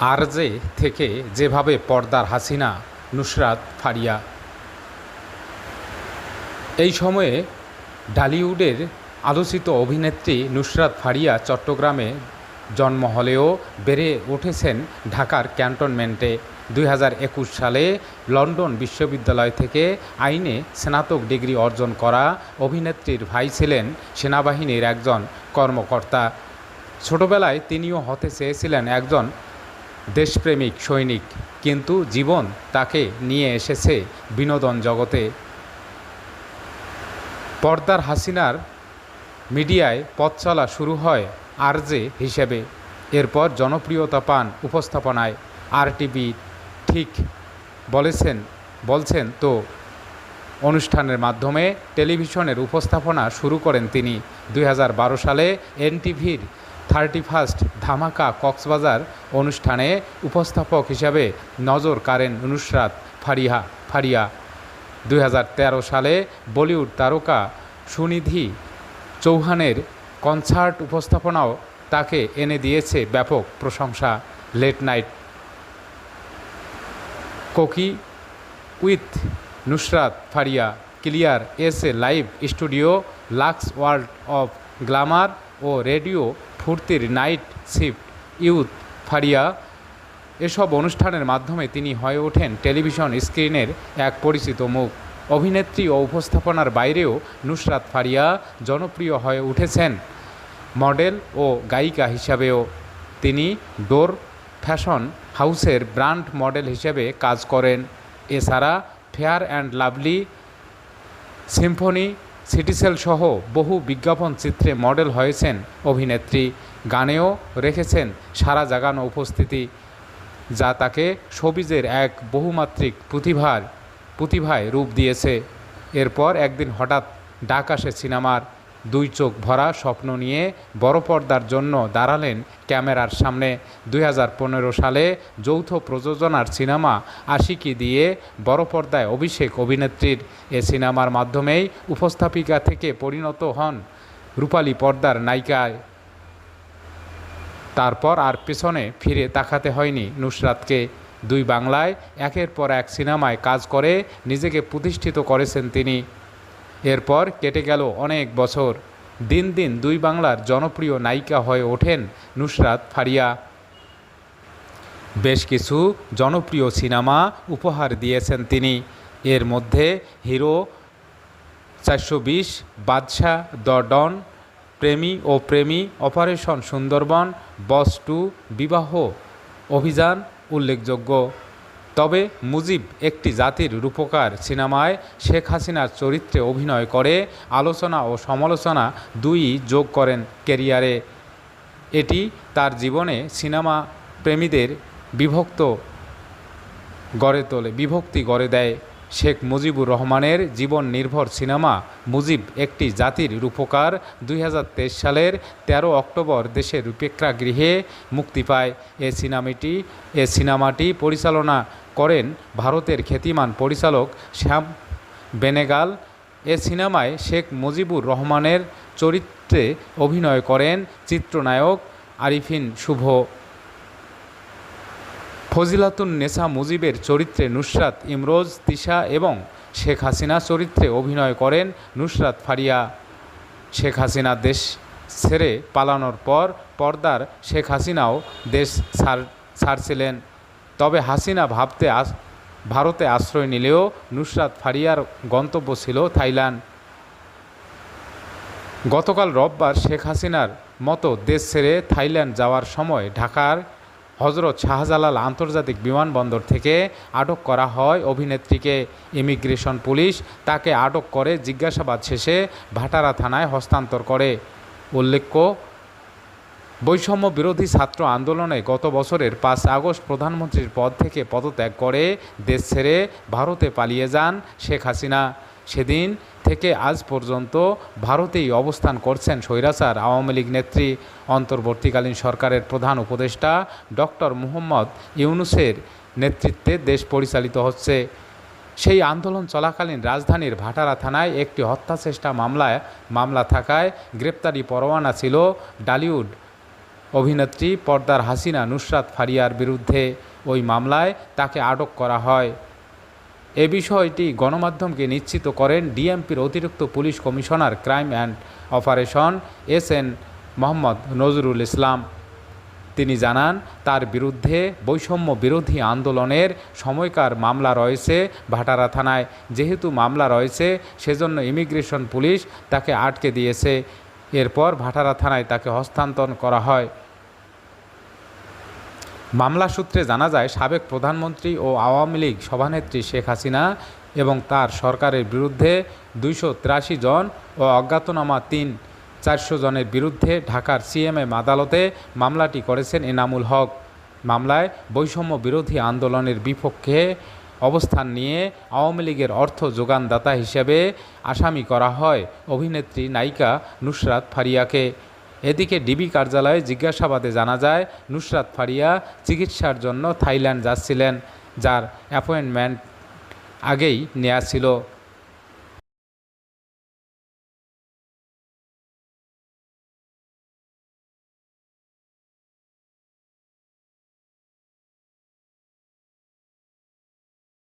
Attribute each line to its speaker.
Speaker 1: RJ থেকে যেভাবে পর্দার হাসিনা, নুসরাত ফারিয়া। এই সময়ে ডালিউডের আলোচিত অভিনেত্রী নুসরাত ফারিয়া চট্টগ্রামে জন্ম হলেও বেড়ে উঠেছেন ঢাকার ক্যান্টনমেন্টে। দুই হাজার একুশ সালে লন্ডন বিশ্ববিদ্যালয় থেকে আইনে স্নাতক ডিগ্রি অর্জন করা অভিনেত্রীর ভাই ছিলেন সেনাবাহিনীর একজন কর্মকর্তা। ছোটবেলায় তিনিও হতে চেয়েছিলেন একজন দেশপ্রেমিক, সৈনিক, কিন্তু জীবন তাকে নিয়ে এসেছে বিনোদন জগতে। পর্দার হাসিনার মিডিয়ায় পথ চলা শুরু হয় আরজে হিসেবে। এরপর জনপ্রিয়তা পান উপস্থাপনায়। আর টিভি ঠিক বলেছেন, বলছেন, তো অনুষ্ঠানের মাধ্যমে টেলিভিশনের উপস্থাপনা শুরু করেন তিনি। দু হাজার বারো সালে এনটিভির থার্টি ফার্স্ট ধামাকা কক্সবাজার অনুষ্ঠানে উপস্থাপক হিসাবে নজর কাড়েন নুসরাত ফারিহা ফারিয়া। দু হাজার তেরো সালে বলিউড তারকা সুনিধি চৌহানের কনসার্ট উপস্থাপনাও তাকে এনে দিয়েছে ব্যাপক প্রশংসা। Late night coffee with Nusrat Faria, clear S A live studio, Lux world of glamour O radio ফুর্তির নাইট শিফট ইউথ ফারিয়া, এসব অনুষ্ঠানের মাধ্যমে তিনি হয়ে ওঠেন টেলিভিশন স্ক্রিনের এক পরিচিত মুখ। অভিনেত্রী ও উপস্থাপনার বাইরেও নুসরাত ফারিয়া জনপ্রিয় হয়ে উঠেছেন মডেল ও গায়িকা হিসাবেও। তিনি ডোর ফ্যাশন হাউসের ব্র্যান্ড মডেল হিসেবে কাজ করেন। এছাড়া Fair and Lovely Symphony Citycell সহ বহু বিজ্ঞাপন চিত্রে মডেল হয়েছেন অভিনেত্রী, গানেও রেখেছেন সারা জাগানো উপস্থিতি, যা তাকে সবিজের এক বহুমাত্রিক প্রতিভার, প্রতিভায় রূপ দিয়েছে। এরপর একদিন হঠাৎ ডাক আসে সিনেমার দুই চোখ ভরা স্বপ্ন নিয়ে বড় পর্দার জন্য দাঁড়ালেন ক্যামেরার সামনে। দুই হাজার পনেরো সালে যৌথ প্রযোজনার সিনেমা আশিকি দিয়ে বড় পর্দায় অভিষেক অভিনেত্রীর। এ সিনেমার মাধ্যমেই উপস্থাপিকা থেকে পরিণত হন রূপালী পর্দার নায়িকায়। তারপর আর পেছনে ফিরে তাকাতে হয়নি নুসরাতকে। দুই বাংলায় একের পর এক সিনেমায় কাজ করে নিজেকে প্রতিষ্ঠিত করেছেন তিনি। এরপর কেটে গেল অনেক বছর। দিন দিন দুই বাংলার জনপ্রিয় নায়িকা হয়ে ওঠেন নুসরাত ফারিয়া। বেশ কিছু জনপ্রিয় সিনেমা উপহার দিয়েছেন তিনি। এর মধ্যে হিরো চারশো বিশ, বাদশাহ দ্য ডন, প্রেমী ও প্রেমী, অপারেশন সুন্দরবন, বস টু, বিবাহ অভিযান উল্লেখযোগ্য। তবে মুজিব একটি জাতির রূপকার সিনেমায় শেখ হাসিনার চরিত্রে অভিনয় করে, আলোচনা ও সমালোচনা দুই যোগ করেন ক্যারিয়ারে। এটি তার জীবনে সিনেমা প্রেমীদের বিভক্ত গড়ে তোলে, বিভক্তি গড়ে দেয়। শেখ মুজিবুর রহমানের জীবন নির্ভর সিনেমা মুজিব একটি জাতির রূপকার দুই হাজার তেইশ সালের ১৩ অক্টোবর দেশের প্রেক্ষাগৃহে মুক্তি পায়। এ সিনেমাটি এ সিনেমাটি পরিচালনা করেন ভারতের খ্যাতিমান পরিচালক শ্যাম বেনেগাল। এ সিনেমায় শেখ মুজিবুর রহমানের চরিত্রে অভিনয় করেন চিত্রনায়ক আরিফিন শুভ। ফজিলাতুন নেসা মুজিবের চরিত্রে নুসরাত ইমরোজ, তিশা এবং শেখ হাসিনা চরিত্রে অভিনয় করেন নুসরাত ফারিয়া। শেখ হাসিনা দেশ ছেড়ে পালানোর পর পর্দার শেখ হাসিনাও দেশ ছাড়, ছাড়ছিলেন। তবে হাসিনা ভাবতে আস, ভারতে আশ্রয় নিলেও নুসরাত ফারিয়ার গন্তব্য ছিল থাইল্যান্ড। গতকাল রোববার শেখ হাসিনার মতো দেশ ছেড়ে থাইল্যান্ড যাওয়ার সময় ঢাকার হজরত শাহজালাল আন্তর্জাতিক বিমানবন্দর থেকে আটক করা হয়। অভিনেত্রীকে ইমিগ্রেশন পুলিশ তাকে আটক করে, জিজ্ঞাসাবাদ শেষে ভাটারা থানায় হস্তান্তর করে। উল্লেখ্য, বৈষম্য বিরোধী ছাত্র আন্দোলনে গত বছরের পাঁচ আগস্ট প্রধানমন্ত্রীর পদ থেকে পদত্যাগ করে দেশ ছেড়ে ভারতে পালিয়ে যান শেখ হাসিনা। সেদিন থেকে আজ পর্যন্ত ভারতেই অবস্থান করছেন স্বৈরাচার আওয়ামী লীগ নেত্রী, অন্তর্বর্তীকালীন সরকারের প্রধান উপদেষ্টা ডক্টর মুহম্মদ ইউনুসের নেতৃত্বে দেশ পরিচালিত হচ্ছে। সেই আন্দোলন চলাকালীন রাজধানীর ভাটারা থানায় একটি হত্যাচেষ্টা মামলায় মামলা থাকায় গ্রেপ্তারি পরোয়ানা ছিল ডালিউড অভিনেত্রী পর্দার হাসিনা নুসরাত ফারিয়ার বিরুদ্ধে। ওই মামলায় তাকে আটক করা হয়। এ বিষয়টি গণমাধ্যমকে নিশ্চিত করেন ডিএমপির অতিরিক্ত police commissioner crime and operation S N Mohammad Nazrul Islam. তিনি জানান, তার বিরুদ্ধে বৈষম্য বিরোধী আন্দোলনের সময়কার মামলা রয়েছে ভাটারা থানায়। যেহেতু মামলা রয়েছে, সেজন্য ইমিগ্রেশন পুলিশ তাকে আটকে দিয়েছে। এরপর ভাটারা থানায় তাকে হস্তান্তর করা হয়। মামলা সূত্রে জানা যায়, সাবেক প্রধানমন্ত্রী ও আওয়ামী লীগ সভানেত্রী শেখ হাসিনা এবং তার সরকারের বিরুদ্ধে দুইশো তিরাশি জন ও অজ্ঞাতনামা তিন চারশো জনের বিরুদ্ধে ঢাকার সিএমএম আদালতে মামলাটি করেছেন এনামুল হক। মামলায় বৈষম্য বিরোধী আন্দোলনের বিপক্ষে অবস্থান নিয়ে আওয়ামী লীগের অর্থ যোগানদাতা হিসেবে আসামি করা হয়। অভিনেত্রী নায়িকা নুসরাত ফারিয়াকে। এদিকে ডিবি কার্যালয়ে জিজ্ঞাসাবাদে জানা যায়, নুসরাত ফারিয়া চিকিৎসার জন্য থাইল্যান্ড যাচ্ছিলেন, যার অ্যাপয়েন্টমেন্ট আগেই নেওয়া ছিল।